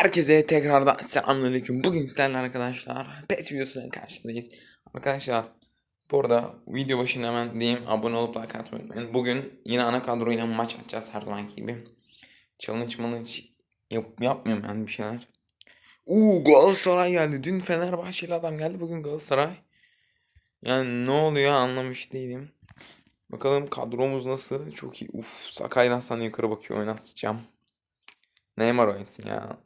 Herkese tekrardan selamünaleyküm. Bugün sizlerle arkadaşlar PES videosunun karşısındayız. Arkadaşlar burada video başına hemen diyeyim abone olup like atmayı unutmayın. Bugün yine ana kadroyla maç atacağız her zamanki gibi. Challenge challenge yap, yapmıyorum yani bir şeyler. Uuu Galatasaray geldi. Dün Fenerbahçeli adam geldi. Bugün Galatasaray. Yani ne oluyor anlamış değilim. Bakalım kadromuz nasıl? Çok iyi. Uf Sakay'dan sana yukarı bakıyor oynatacağım. Neymar oynasın ya.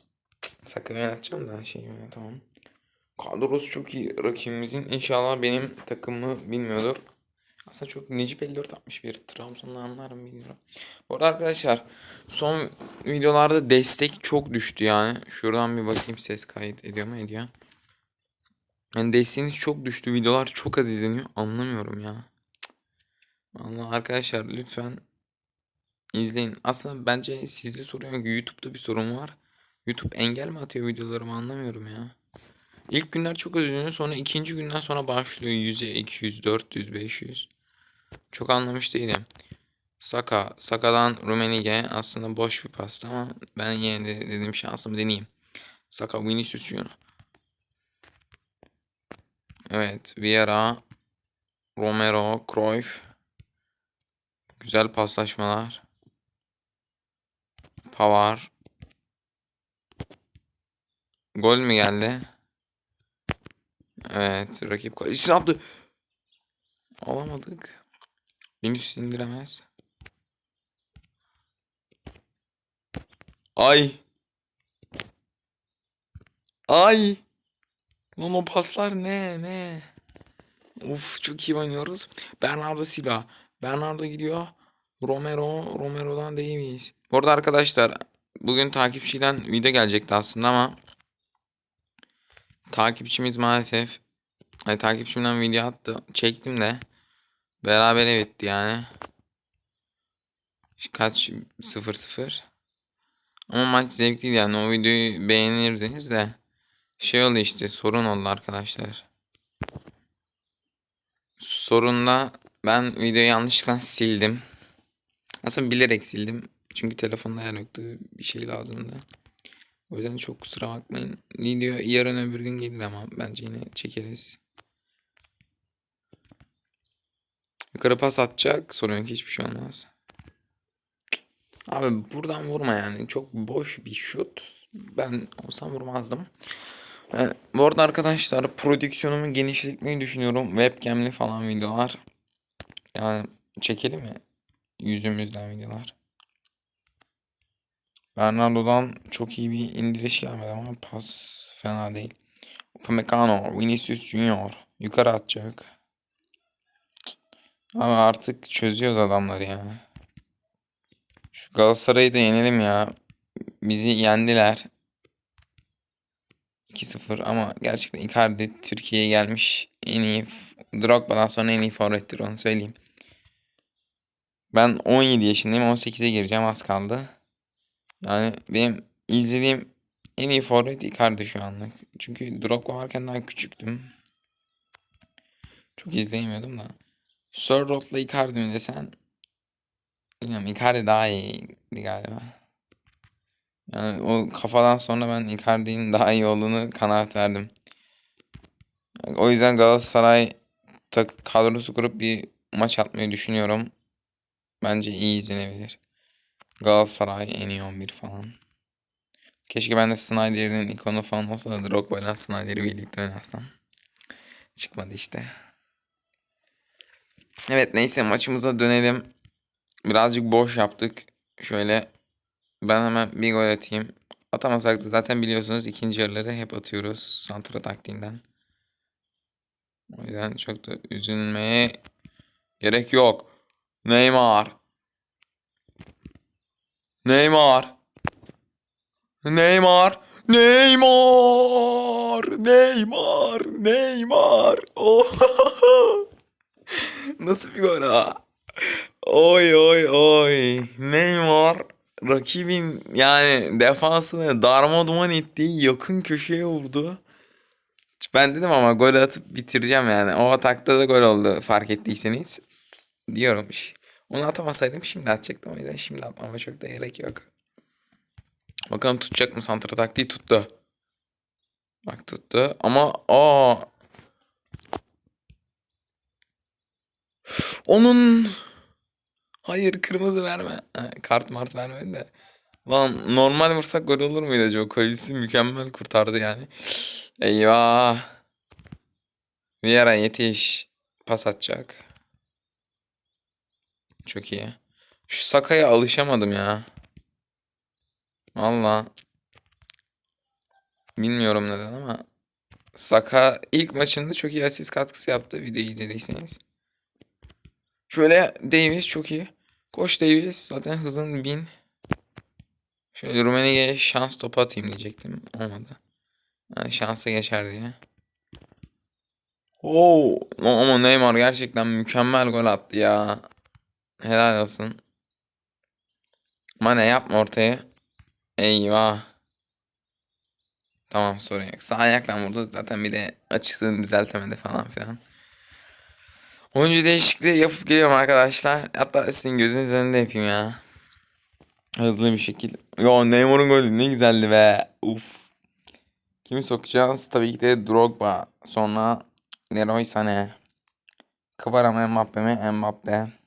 Sakın oynatacağım da şey tamam. Kadrosu çok iyi rakibimizin. İnşallah benim takımı bilmiyordur. Aslında çok Necip 54 atmış bir Trabzon'da anlarım bilmiyorum. Bu arada arkadaşlar son videolarda destek çok düştü yani. Şuradan bir bakayım ses kayıt ediyor mu ediyor. Yani desteğiniz çok düştü. Videolar çok az izleniyor. Anlamıyorum ya. Vallahi arkadaşlar lütfen izleyin. Aslında bence sizde sorun yok. YouTube'da bir sorun var. YouTube engel mi atıyor videolarımı anlamıyorum ya. İlk günler çok özleniyor. Sonra ikinci günden sonra başlıyor 100'e 200, 400, 500. Çok anlamış değilim. Saka. Saka'dan Rumenige aslında boş bir pasta ama ben yine de dedim şansımı deneyeyim. Saka Vinicius Junior. Evet. Vieira. Romero. Cruyff. Güzel paslaşmalar. Pavar. Gol mü geldi? Evet. Rakip kalecisi yaptı. Alamadık. Vinicius indiremez. Ay. Ay. Lan o paslar ne ne? Uf çok iyi oynuyoruz. Bernardo Silva. Bernardo gidiyor. Romero. Romero'dan değil miyiz? Bu arada arkadaşlar bugün takipçiyle video gelecekti aslında ama takipçimiz maalesef hani takipçimden video attı. Çektim de beraber bitti yani. Kaç 0-0. Ama maç zevkliydi yani o videoyu beğenirdiniz de şey oldu işte sorun oldu arkadaşlar. Sorunda ben videoyu yanlışlıkla sildim. Aslında bilerek sildim. Çünkü telefonda yer yoktu. Bir şey lazımdı. O yüzden çok kusura bakmayın. Video yarın öbür gün gelir ama bence yine çekeriz. Yukarı pas atacak. Sorun yok hiçbir şey olmaz. Abi buradan vurma yani. Çok boş bir şut. Ben olsam vurmazdım. Yani, bu arada arkadaşlar prodüksiyonumu genişletmeyi düşünüyorum. Webcam'li falan videolar. Yani çekelim mi? Yüzümüzden videolar. Bernardo'dan çok iyi bir indiriş gelmedi ama pas fena değil. Upamecano, Vinicius Junior yukarı atacak. Ama artık çözüyoruz adamları ya. Şu Galatasaray'ı da yenelim ya. Bizi yendiler. 2-0 ama gerçekten Icardi Türkiye'ye gelmiş en iyi Drogba'dan sonra en iyi forvettir onu söyleyeyim. Ben 17 yaşındayım 18'e gireceğim az kaldı. Yani benim izlediğim en iyi forvet Icardi şu anlık. Çünkü Drogba varken daha küçüktüm. Çok izleyemiyordum da. Sörlot'la Icardi mi desen Bilmiyorum Icardi daha iyiydi galiba. Yani o kafadan sonra ben Icardi'nin daha iyi olduğunu kanaat verdim. O yüzden Galatasaray tak kadrosu kurup bir maç atmayı düşünüyorum. Bence iyi izlenebilir. Galatasaray en iyi 11 falan. Keşke ben de Snyder'in ikonu falan olsa da Drogba ile Snyder'i birlikte oynasam. Çıkmadı işte. Evet neyse maçımıza dönelim. Birazcık boş yaptık. Şöyle ben hemen bir gol atayım. Atamasak da zaten biliyorsunuz ikinci yarıları hep atıyoruz. Santra taktiğinden. O yüzden çok da üzülmeye gerek yok. Neymar. Neymar. Neymar. Neymar. Neymar. Neymar. Oh. Nasıl bir gol ha? Oy oy oy. Neymar rakibin yani defansını darma ettiği yakın köşeye vurdu. Ben dedim ama gol atıp bitireceğim yani. O atakta da gol oldu fark ettiyseniz. Diyorum. Onu atamasaydım şimdi atacaktım. O yüzden şimdi atmama çok da gerek yok. Bakalım tutacak mı santra taktiği tuttu. Bak tuttu ama aa onun hayır kırmızı verme. Kart mart vermedi de. Lan normal vursak gol olur muydu acaba? Kolicisi mükemmel kurtardı yani. Eyvah. Vieira yetiş. Pas atacak. Çok iyi. Şu Saka'ya alışamadım ya. Valla. Bilmiyorum neden ama. Saka ilk maçında çok iyi asist katkısı yaptı. Videoyu izlediyseniz. Şöyle Davis çok iyi. Koş Davis. Zaten hızın bin. Şöyle Rummenigge'ye şans topu atayım diyecektim. Olmadı. Yani şansa geçer diye. Oo, ama Neymar gerçekten mükemmel gol attı ya. Helal olsun. Mane yapma ortaya. Eyvah. Tamam sorun yok. Sağ ayakla vurdu. Zaten bir de açısını düzeltemedi falan filan. Oyuncu değişikliği yapıp geliyorum arkadaşlar. Hatta sizin gözünüz önünde yapayım ya. Hızlı bir şekilde. Yo Neymar'ın golü ne güzeldi be. Uf. Kimi sokacağız? Tabii ki de Drogba. Sonra Leroy Sané. Kvara mı Mbappe mi? Mbappe.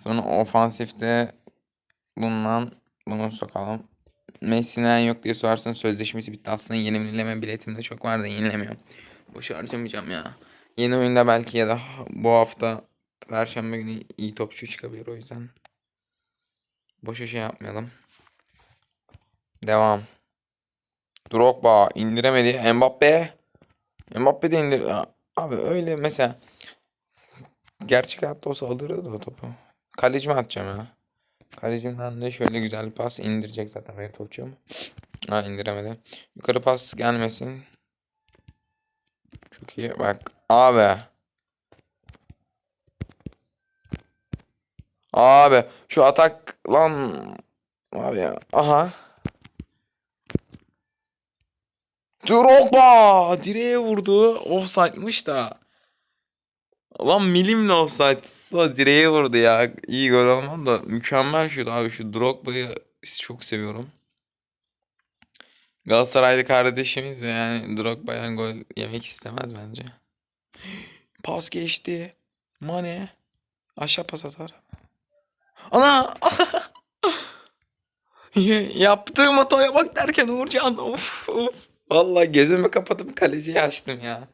Sonra ofansifte bundan bunu sokalım. Messi'den yok diye sorarsan sözleşmesi bitti. Aslında yenileme biletimde çok var da yenilemiyorum. Boş harcamayacağım ya. Yeni oyunda belki ya da bu hafta Perşembe günü iyi topçu çıkabilir o yüzden. Boşa şey yapmayalım. Devam. Drogba indiremedi. Mbappe. Mbappe de indir. Abi öyle mesela gerçek hayatta olsa alırdı o topu. Kalecime atacağım ya. Kalecimden de şöyle güzel bir pas indirecek zaten benim topçum. Ha indiremedi. Yukarı pas gelmesin. Çok iyi. Bak abi. Abi şu atak lan var ya. Aha. Drogba direğe vurdu. Offside'mış da. Lan milimle offside. Da direğe vurdu ya. İyi gol olmadı da mükemmel şut abi. Şu Drogba'yı çok seviyorum. Galatasaraylı kardeşimiz de yani Drogba'dan gol yemek istemez bence. Pas geçti. Mane. Aşağı pas atar. Ana! Yaptığım hataya bak derken Uğurcan. Of of. Vallahi gözümü kapatıp kaleciyi açtım ya.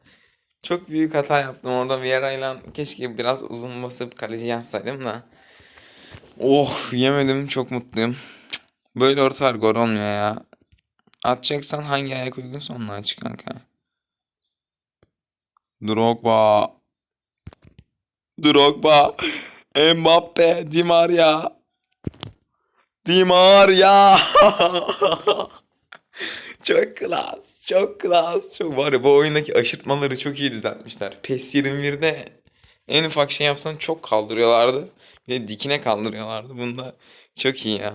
Çok büyük hata yaptım orada Vieira'yla keşke biraz uzun basıp kaleci yazsaydım da. Oh yemedim çok mutluyum. Böyle ortalar gol olmuyor ya. Atacaksan hangi ayak uygunsa onunla aç kanka. Drogba. Drogba. Mbappe. Di Maria. Di Maria. Çok klas, çok klas. Çok var ya bu oyundaki aşırtmaları çok iyi düzeltmişler. PES 21'de en ufak şey yapsan çok kaldırıyorlardı. Bir de dikine kaldırıyorlardı. Bunda çok iyi ya.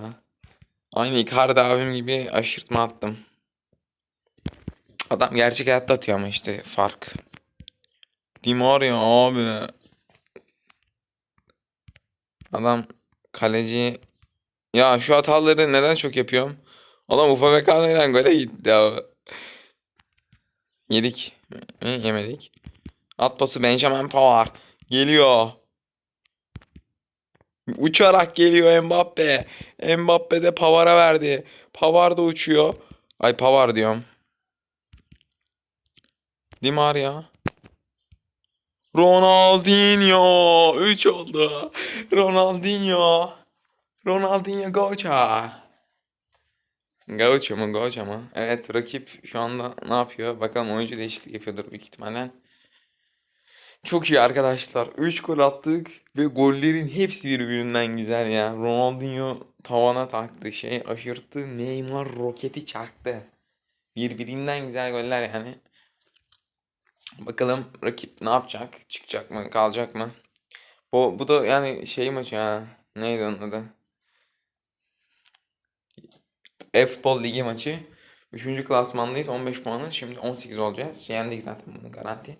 Aynı Icardi abim gibi aşırtma attım. Adam gerçek hayatta atıyor ama işte fark. Di Maria abi. Adam kaleci ya şu hataları neden çok yapıyorum? Adam Upamecano'yla gole gitti ya. Yedik. Mi? Yemedik. At pası Benjamin Pavard. Geliyor. Uçarak geliyor Mbappe. Mbappe de Pavard'a verdi. Pavard da uçuyor. Ay Pavard diyorum. Di Maria. Ronaldinho. 3 oldu. Ronaldinho. Ronaldinho Goça. Gaucho mu Gaucho mu? Evet rakip şu anda ne yapıyor? Bakalım oyuncu değişikliği yapıyordur büyük ihtimalle. Çok iyi arkadaşlar. 3 gol attık ve gollerin hepsi birbirinden güzel ya. Ronaldinho tavana taktı şey aşırttı. Neymar roketi çaktı. Birbirinden güzel goller yani. Bakalım rakip ne yapacak? Çıkacak mı? Kalacak mı? Bu, bu da yani şey maçı ha. Neydi onun adı? E-Futbol Ligi maçı. 3. klasmandayız. 15 puanız. Şimdi 18 olacağız. Yendik zaten bunu garanti.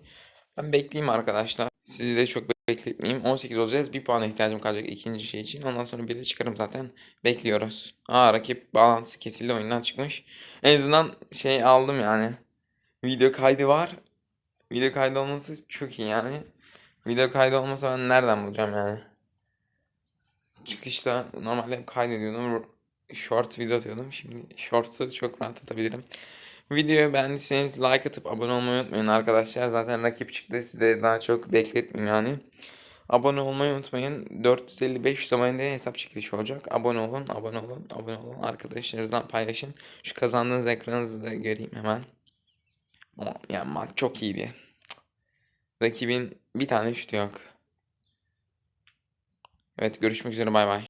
Ben bekleyeyim arkadaşlar. Sizi de çok bekletmeyeyim. 18 olacağız. Bir puana ihtiyacım kalacak ikinci şey için. Ondan sonra bir de çıkarım zaten. Bekliyoruz. Aa rakip bağlantısı kesildi oyundan çıkmış. En azından şey aldım yani. Video kaydı var. Video kaydı olması çok iyi yani. Video kaydı olmasa ben nereden bulacağım yani. Çıkışta normalde kaydediyordum. Short video atıyordum. Şimdi shorts'u çok rahat atabilirim. Videoyu beğendiyseniz like atıp abone olmayı unutmayın arkadaşlar. Zaten rakip çıktı. Size daha çok bekletmeyeyim yani. Abone olmayı unutmayın. 450-500 abonede hesap çekilişi olacak. Abone olun, abone olun, abone olun. Arkadaşlarınızla paylaşın. Şu kazandığınız ekranınızı da göreyim hemen. Ama yani maç çok iyiydi. Rakibin bir tane şutu yok. Evet görüşmek üzere bay bay.